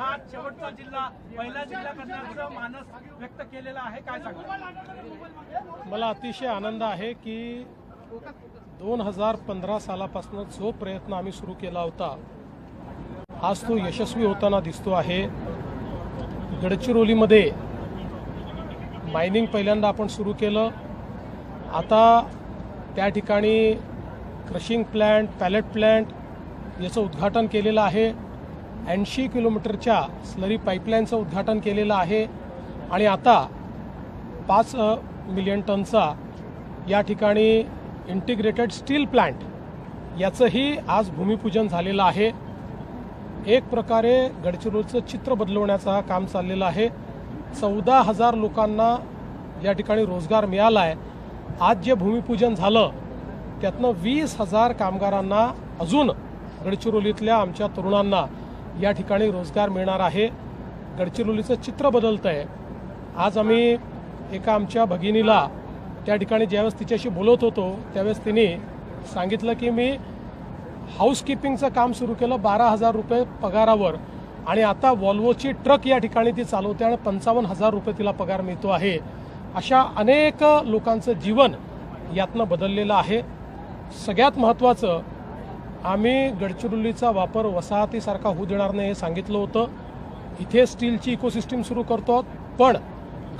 हा शेवटचा जिल्हा पहिला जिल्हा करण्याचं मानस व्यक्त केलेला आहे. काय सांगा मला अतिशय आनंद आहे की दोन हजार पंधरा सालापासून जो प्रयत्न आम्ही सुरू केला होता आज तो यशस्वी होताना दिसतो आहे. गडचिरोलीमध्ये मायनिंग पहिल्यांदा आपण सुरू केलं. आता त्या ठिकाणी क्रशिंग प्लॅन्ट पॅलेट प्लॅन्ट याचं उद्घाटन केलेलं आहे. ऐंशी किलोमीटरच्या स्लरी पाईपलाईनचं उद्घाटन केलेलं आहे. आणि आता पाच मिलियन टनचा या ठिकाणी इंटिग्रेटेड स्टील प्लांट याचंही आज भूमिपूजन झालेलं आहे. एक प्रकारे गडचिरोलीचं चित्र बदलवण्याचं हा काम चाललेलं आहे. चौदा हजार लोकांना या ठिकाणी रोजगार मिळाला आहे आज जे भूमिपूजन झालं त्यातनं वीस हजार कामगारांना अजून गडचिरोलीतल्या आमच्या तरुणांना या ठिकाणी रोजगार मिळणार आहे. गडचिरोलीचं चित्र बदलतं आहे आज आम्ही एका आमच्या भगिनीला त्या ठिकाणी ज्यावेळेस तिच्याशी बोलत होतो त्यावेळेस तिने सांगितलं की मी हाऊसकीपिंगचं काम सुरू केलं बारा हजार रुपये पगारावर आणि आता वॉल्वोची ट्रक या ठिकाणी ती चालवते आणि पंचावन्न हजार रुपये तिला पगार मिळतो आहे. अशा अनेक लोकांचं जीवन यातनं बदललेलं आहे. सगळ्यात महत्त्वाचं आम्ही गडचिरोलीचा वापर वसाहतीसारखा होऊ देणार नाही हे सांगितलं होतं. इथे स्टीलची इकोसिस्टीम सुरू करतो पण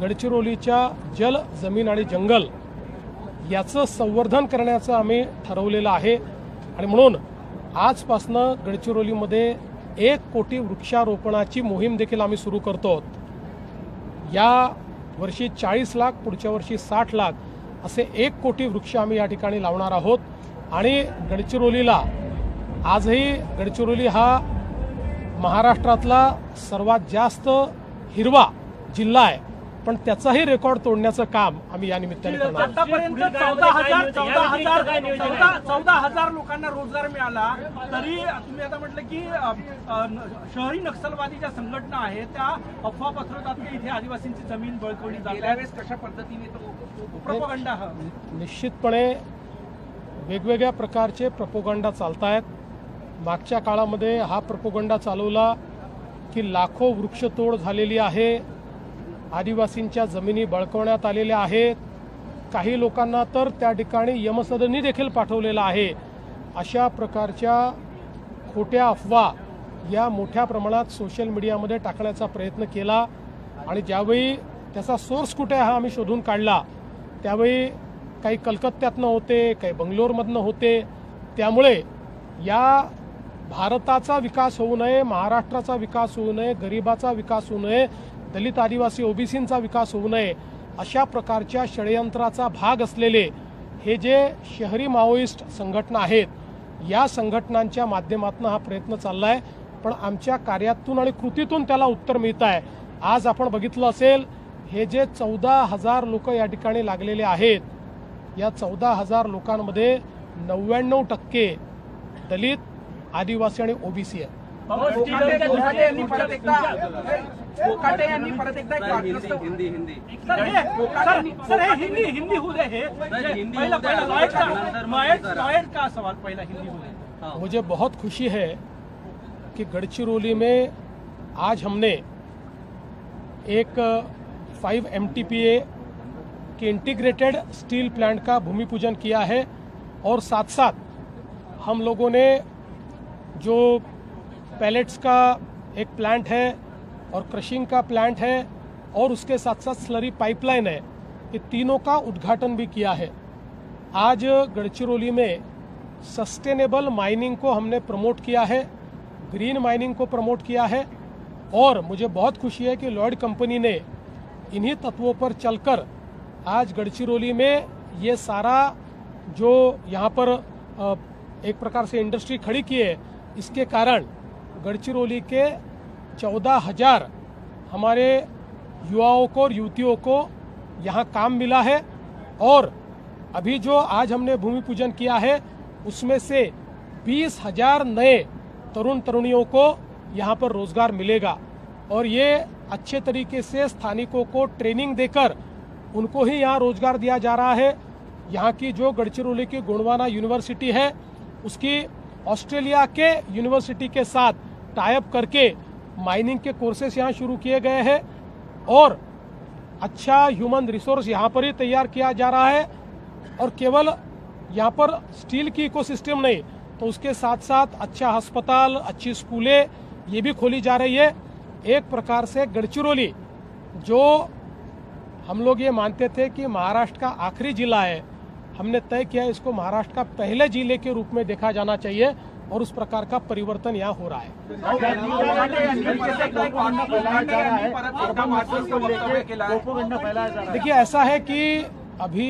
गडचिरोलीच्या जल जमीन आणि जंगल याचं संवर्धन करण्याचं आम्ही ठरवलेलं आहे. आणि म्हणून आजपासनं गडचिरोलीमध्ये एक कोटी वृक्षारोपणाची मोहीम देखील आम्ही सुरू करतो या वर्षी चाळीस लाख पुढच्या वर्षी साठ लाख असे एक कोटी वृक्ष आम्ही या ठिकाणी लावणार आहोत. आणि गडचिरोलीला आजही गडचिरोली हा महाराष्ट्रातला सर्वात जास्त हिरवा जिल्हा आहे. पण त्याचाही रेकॉर्ड तोडण्याचं काम आम्ही या निमित्ताने करणार आहोत. आतापर्यंत चौदा हजार चौदा हजार चौदा हजार लोकांना रोजगार मिळाला. तरी तुम्ही आता म्हटलं की शहरी नक्षलवादी ज्या संघटना आहेत त्या अफवा पसरवतात की इथे आदिवासींची जमीन बळकवली जाते. कशा पद्धतीने तो प्रोपगंडा हा. निश्चितपणे वेगवेगळ्या प्रकारचे प्रपोगंडा चालत आहेत मागच्या काळामध्ये हा प्रपोगंडा चालवला की लाखो वृक्षतोड झालेली आहे. आदिवासींच्या जमिनी बळकवण्यात आलेल्या आहेत. काही लोकांना तर त्या ठिकाणी यमसदनी देखील पाठवलेलं आहे. अशा प्रकारच्या खोट्या अफवा या मोठ्या प्रमाणात सोशल मीडियामध्ये टाकण्याचा प्रयत्न केला आणि ज्यावेळी त्याचा सोर्स कुठे हा आम्ही शोधून काढला. त्यावेळी काही कलकत्त्यातनं होते काही बंगलोरमधनं होते. त्यामुळे या भारताचा विकास होऊ नये महाराष्ट्राचा विकास होऊ नये गरिबाचा विकास होऊ नये दलित आदिवासी ओबीसींचा विकास होऊ नये अशा प्रकारच्या षडयंत्राचा भाग असलेले हे जे शहरी माओइस्ट संघटना आहेत या संघटनांच्या माध्यमातून हा प्रयत्न चालला आहे पण आमच्या कार्यातून आणि कृतीतून त्याला उत्तर मिळत आहे आज आपण बघितलं असेल हे जे चौदा हजार लोक या ठिकाणी लागलेले आहेत या चौदा हजार लोकांमध्ये नव्याण्णव टक्के दलित आदिवासी आणि ओबीसी यांनी परत एकदा एक हिंदी हिंदी. सर हे सर सर हे हिंदी हिंदी होऊ दे हे. पहिला पहिला नंतर का मग लॉयड का सवाल पहिला हिंदी होऊ दे? मुझे बहुत खुशी है कि गढ़चिरौली में आज हमने एक फाइव एमटीपीए के इंटीग्रेटेड स्टील प्लांट का भूमि पूजन किया है और साथ साथ हम लोगों ने जो पैलेट्स का एक प्लांट है और क्रशिंग का प्लांट है और उसके साथ साथ स्लरी पाइपलाइन है, ये तीनों का उद्घाटन भी किया है। आज गढ़चिरौली में सस्टेनेबल माइनिंग को हमने प्रमोट किया है ग्रीन माइनिंग को प्रमोट किया है और मुझे बहुत खुशी है कि लॉयड कंपनी ने इन्हीं तत्वों पर चलकर आज गढ़चिरौली में ये सारा जो यहाँ पर एक प्रकार से इंडस्ट्री खड़ी की है इसके कारण गढ़चिरौली के चौदह हज़ार हमारे युवाओं को और युवतियों को यहाँ काम मिला है और अभी जो आज हमने भूमि पूजन किया है, उसमें से बीस हज़ार नए तरुण तरुणियों को यहाँ पर रोज़गार मिलेगा। और ये अच्छे तरीके से स्थानिकों को ट्रेनिंग देकर उनको ही यहाँ रोज़गार दिया जा रहा है। यहाँ की जो गढ़चिरौली की गुणवाना यूनिवर्सिटी है, उसकी ऑस्ट्रेलिया के यूनिवर्सिटी के साथ टाइप करके माइनिंग के कोर्सेस यहाँ शुरू किए गए हैं और अच्छा ह्यूमन रिसोर्स यहाँ पर ही तैयार किया जा रहा है और केवल यहाँ पर स्टील की इकोसिस्टम नहीं तो उसके साथ साथ अच्छा अस्पताल, अच्छी स्कूलें ये भी खोली जा रही है। एक प्रकार से गढ़चिरौली जो हम लोग ये मानते थे कि महाराष्ट्र का आखिरी जिला है। हमने तय किया है इसको महाराष्ट्र का पहले ज़िले के रूप में देखा जाना चाहिए और उस प्रकार का परिवर्तन यहाँ हो रहा है। देखिए, ऐसा है कि अभी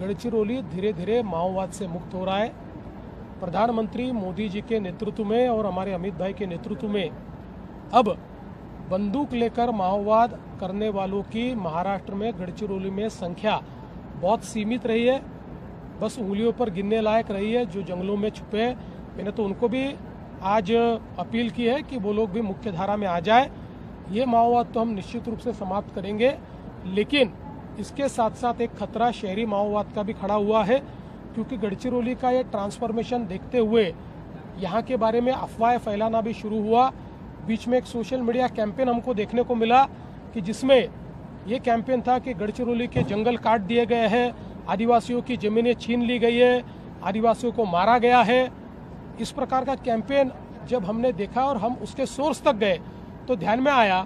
गढ़चिरौली धीरे धीरे माओवाद से मुक्त हो रहा है। प्रधानमंत्री मोदी जी के नेतृत्व में और हमारे अमित भाई के नेतृत्व में अब बंदूक लेकर माओवाद करने वालों की महाराष्ट्र में गढ़चिरौली में संख्या बहुत सीमित रही है। बस उंगलियों पर गिनने लायक रही है, जो जंगलों में छुपे हैं। मैंने तो उनको भी आज अपील की है कि वो लोग भी मुख्य धारा में आ जाए। ये माओवाद तो हम निश्चित रूप से समाप्त करेंगे, लेकिन इसके साथ साथ एक खतरा शहरी माओवाद का भी खड़ा हुआ है, क्योंकि गढ़चिरौली का ये ट्रांसफॉर्मेशन देखते हुए यहाँ के बारे में अफवाहें फैलाना भी शुरू हुआ। बीच में एक सोशल मीडिया कैंपेन हमको देखने को मिला कि जिसमें ये कैंपेन था कि गढ़चिरौली के जंगल काट दिए गए हैं, आदिवासियों की जमीनें छीन ली गई है, आदिवासियों को मारा गया है। इस प्रकार का कैंपेन जब हमने देखा और हम उसके सोर्स तक गए तो ध्यान में आया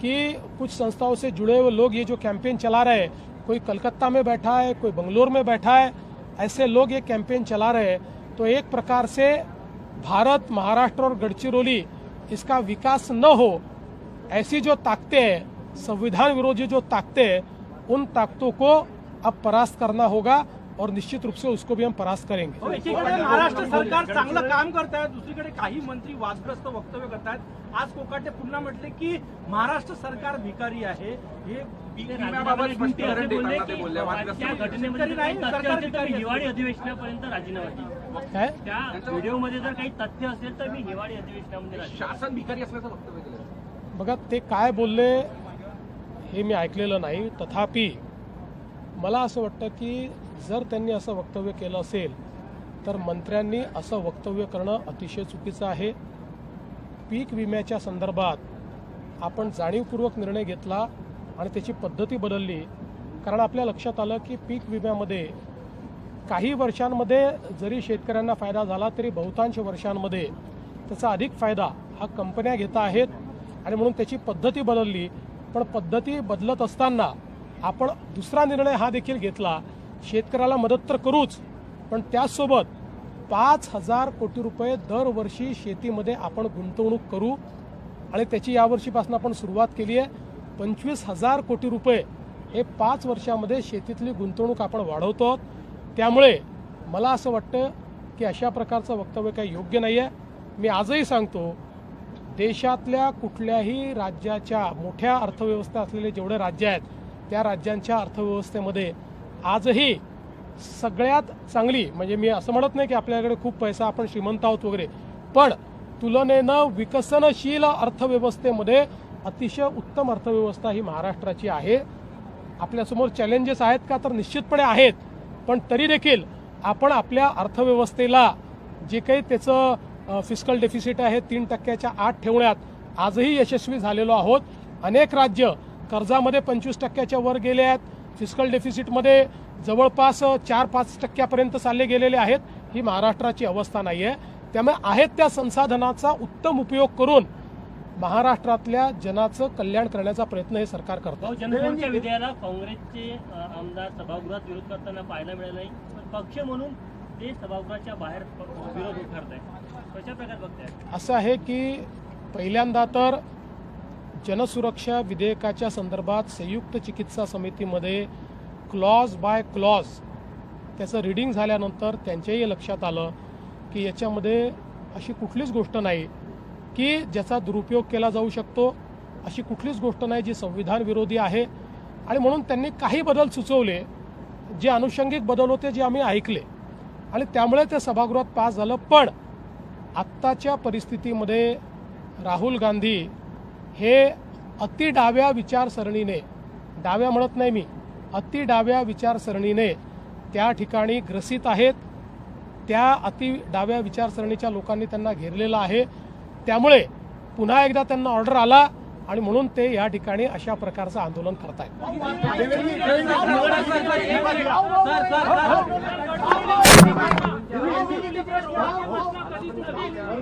कि कुछ संस्थाओं से जुड़े हुए लोग ये जो कैंपेन चला रहे हैं, कोई कलकत्ता में बैठा है, कोई बंगलोर में बैठा है, ऐसे लोग ये कैंपेन चला रहे हैं। तो एक प्रकार से भारत, महाराष्ट्र और गढ़चिरौली इसका विकास न हो, ऐसी जो ताकतें हैं संविधान विरोधी जो ताकतें हैं उन ताकतों को अब परास्त करना होगा और निश्चित रूप से उसको भी हम परास्त करेंगे। एकीकडे महाराष्ट्र सरकार चांगलं काम करत आहे दुसरीकडे काही मंत्री वादग्रस्त वक्तव्य करतात आज कोकाटे पुन्हा म्हटले की महाराष्ट्र सरकार भिकारी आहे. हे हिवाळी अधिवेशनापर्यंत राजीनामा काय? त्या व्हिडिओमध्ये जर काही तथ्य असेल तर मी हिवाळी अधिवेशनामध्ये शासन भिकारी असल्याचं वक्तव्य केलं. बघा ते काय बोलले हे मी ऐकलेलं नाही. तथापि मला असं वाटतं की जर त्यांनी असं वक्तव्य केलं असेल तर मंत्र्यांनी असं वक्तव्य करणं अतिशय चुकीचं आहे. पीक विम्याच्या संदर्भात आपण जाणीवपूर्वक निर्णय घेतला आणि त्याची पद्धती बदलली. कारण आपल्या लक्षात आलं की पीक विम्यामध्ये काही वर्षांमध्ये जरी शेतकऱ्यांना फायदा झाला तरी बहुतांश वर्षांमध्ये त्याचा अधिक फायदा हा कंपन्या घेत आहेत आणि म्हणून त्याची पद्धती बदलली. पण पद्धती बदलत असताना आपण दुसरा निर्णय हा देखील घेतला. शेतकऱ्याला मदत तर करूच पण त्याचसोबत पाच हजार कोटी रुपये दरवर्षी शेतीमध्ये आपण गुंतवणूक करू आणि त्याची यावर्षीपासून आपण सुरुवात केली आहे. पंचवीस हजार कोटी रुपये हे पाच वर्षामध्ये शेतीतली गुंतवणूक आपण वाढवतो. आहोत त्यामुळे मला असं वाटतं की अशा प्रकारचं वक्तव्य काही योग्य नाही आहे मी आजही सांगतो देशातल्या कुठल्याही राज्याच्या मोठ्या अर्थव्यवस्था असलेले जेवढे राज्य आहेत त्या राज्यांच्या अर्थव्यवस्थेमध्ये आजही सगळ्यात चांगली म्हणजे मी असं म्हणत नाही की आपल्याकडे खूप पैसा आपण श्रीमंत आहोत वगैरे पण तुलनेनं विकसनशील अर्थव्यवस्थेमध्ये अतिशय उत्तम अर्थव्यवस्था ही महाराष्ट्राची आहे. आपल्यासमोर चॅलेंजेस आहेत का तर निश्चितपणे आहेत पण तरी देखील आपण आपल्या अर्थव्यवस्थेला जे काही त्याचं फिस्कल डेफिसिट आहे तीन टक्क्याच्या आत ठेवण्यात आजही यशस्वी झालेलो आहोत. अनेक राज्य कर्जामध्ये पंचवीस टक्क्याच्या वर गेले आहेत. फिस्कल डेफिसिटमध्ये जवळपास चार पाच टक्क्यापर्यंत चालले गेलेले आहेत. ही महाराष्ट्राची अवस्था नाही आहे त्यामुळे आहेत त्या संसाधनाचा उत्तम उपयोग करून महाराष्ट्रातल्या जनाचं कल्याण करण्याचा प्रयत्न हे सरकार करतं. जनतेच्या जनसंख्या काँग्रेसचे आमदार सभागृहात विरोध करताना पाहायला मिळालं नाही. पक्ष म्हणून ते सभागृहाच्या बाहेर विरोध करत आहे असं आहे की पहिल्यांदा तर जनसुरक्षा विधेयकाच्या संदर्भात संयुक्त चिकित्सा समितीमध्ये क्लॉज बाय क्लॉज त्याचं रिडिंग झाल्यानंतर त्यांच्याही लक्षात आलं की याच्यामध्ये अशी कुठलीच गोष्ट नाही की ज्याचा दुरुपयोग केला जाऊ शकतो अशी कुठलीच गोष्ट नाही जी संविधान विरोधी आहे. आणि म्हणून त्यांनी काही बदल सुचवले जे अनुषंगिक बदल होते जे आम्ही ऐकले. आणि त्यामुळे ते सभागृहात पास झालं. पण आत्ताच्या परिस्थितीमध्ये राहुल गांधी हे अति डाव्या विचारसरणीने डाव्या म्हणत नाही मी अति डाव्या विचारसरणीने त्या ठिकाणी ग्रसित आहेत. त्या अति डाव्या विचारसरणीच्या लोकांनी त्यांना घेरलेलं आहे. त्यामुळे पुन्हा एकदा त्यांना ऑर्डर आला आणि म्हणून ते या ठिकाणी अशा प्रकारचं आंदोलन करतायत.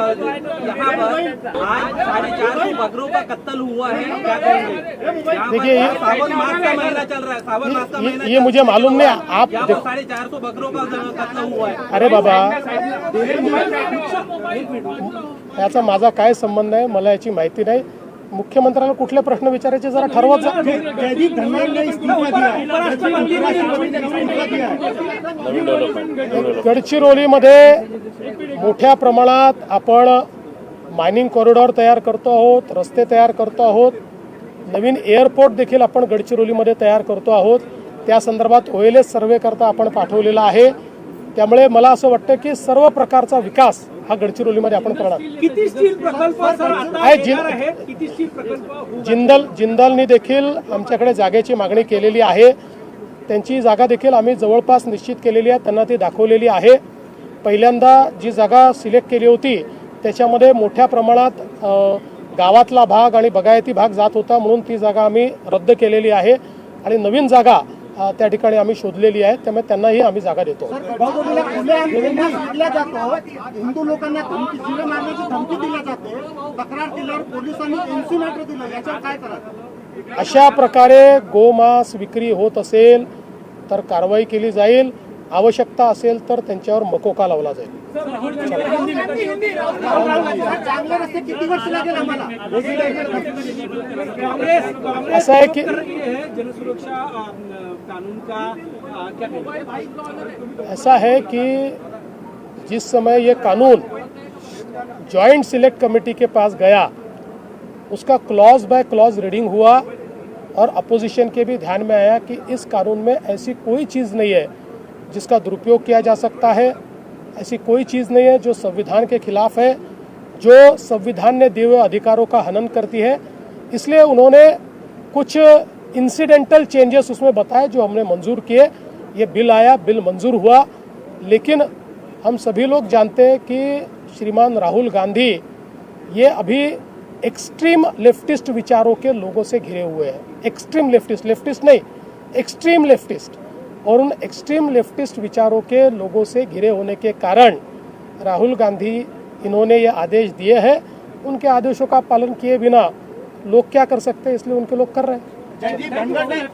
यहाँ पर आज साढ़े चार सौ बकरों का कत्ल हुआ है। क्या कहेंगे यहाँ देखिए, सावन मास का महीना चल रहा है सावन मास का ये, महीना ये मुझे मालूम नहीं आप साढ़े चार सौ बकरों का कत्ल हुआ है। अरे बाबा। याचा माझा काय संबंध आहे मला याची माहिती नाही. मुख्यमंत्र्यांना कुठले प्रश्न विचारायचे जरा ठरवत जा गडचिरोलीमध्ये मोठ्या प्रमाणात आपण मायनिंग कॉरिडॉर तयार करतो आहोत रस्ते तयार करतो आहोत. नवीन एअरपोर्ट देखील आपण गडचिरोलीमध्ये तयार करतो आहोत. त्या संदर्भात ओ एल एस सर्वे करता आपण पाठवलेला आहे. त्यामुळे मला असं वाटतं की सर्व प्रकारचा विकास हा गडचिरोलीमध्ये आपण करणार. जिंदल जिंदालनी देखील आमच्याकडे जागेची मागणी केलेली आहे. त्यांची जागा देखील आम्ही जवळपास निश्चित केलेली आहे त्यांना ती दाखवलेली आहे. पहिल्यांदा जी जागा सिलेक्ट केली होती त्याच्यामध्ये मोठ्या प्रमाणात गावातला भाग आणि बगायती भाग जात होता म्हणून ती जागा आम्ही रद्द केलेली आहे. आणि नवीन जागा त्या ठिकाणी आम्ही शोधलेली आहे त्यामुळे त्यांनाही आम्ही जागा देतो हिंदू लोकांना धमकी जिवे मारण्याची धमकी दिल्या जाते तक्रार केल्यावर पोलिसांनी इन्सिनेटर दिलं याच्यावर काय करायचं अशा प्रकारे गोमांस विक्री होत असेल तर कारवाई केली जाईल आवश्यकता असेल तर त्यांच्यावर मकोका लावला जाईल चांगले रस्ते किती वर्ष लागेल आम्हाला कांग्रेस कांग्रेस ऐसा है कि- कानून का अ, क्या ऐसा है कि जिस समय ये कानून जॉइंट सिलेक्ट कमेटी के पास गया उसका क्लॉज बाय क्लॉज रीडिंग हुआ और अपोजिशन के भी ध्यान में आया कि इस कानून में ऐसी कोई चीज़ नहीं है जिसका दुरुपयोग किया जा सकता है। ऐसी कोई चीज़ नहीं है जो संविधान के खिलाफ है जो संविधान ने दिए हुए अधिकारों का हनन करती है। इसलिए उन्होंने कुछ इंसिडेंटल चेंजेस उसमें बताए जो हमने मंजूर किए। ये बिल आया, बिल मंजूर हुआ। लेकिन हम सभी लोग जानते हैं कि श्रीमान राहुल गांधी ये अभी एक्सट्रीम लेफ्टिस्ट विचारों के लोगों से घिरे हुए हैं। एक्सट्रीम लेफ्टिस्ट लेफ्टिस्ट नहीं एक्सट्रीम लेफ्टिस्ट और उन एक्सट्रीम लेफ्टिस्ट विचारों के लोगों से घिरे होने के कारण राहुल गांधी इन्होंने ये आदेश दिए हैं। उनके आदेशों का पालन किए बिना लोग क्या कर सकते हैं? इसलिए उनके लोग कर रहे हैं। त्यांची धनगड नाही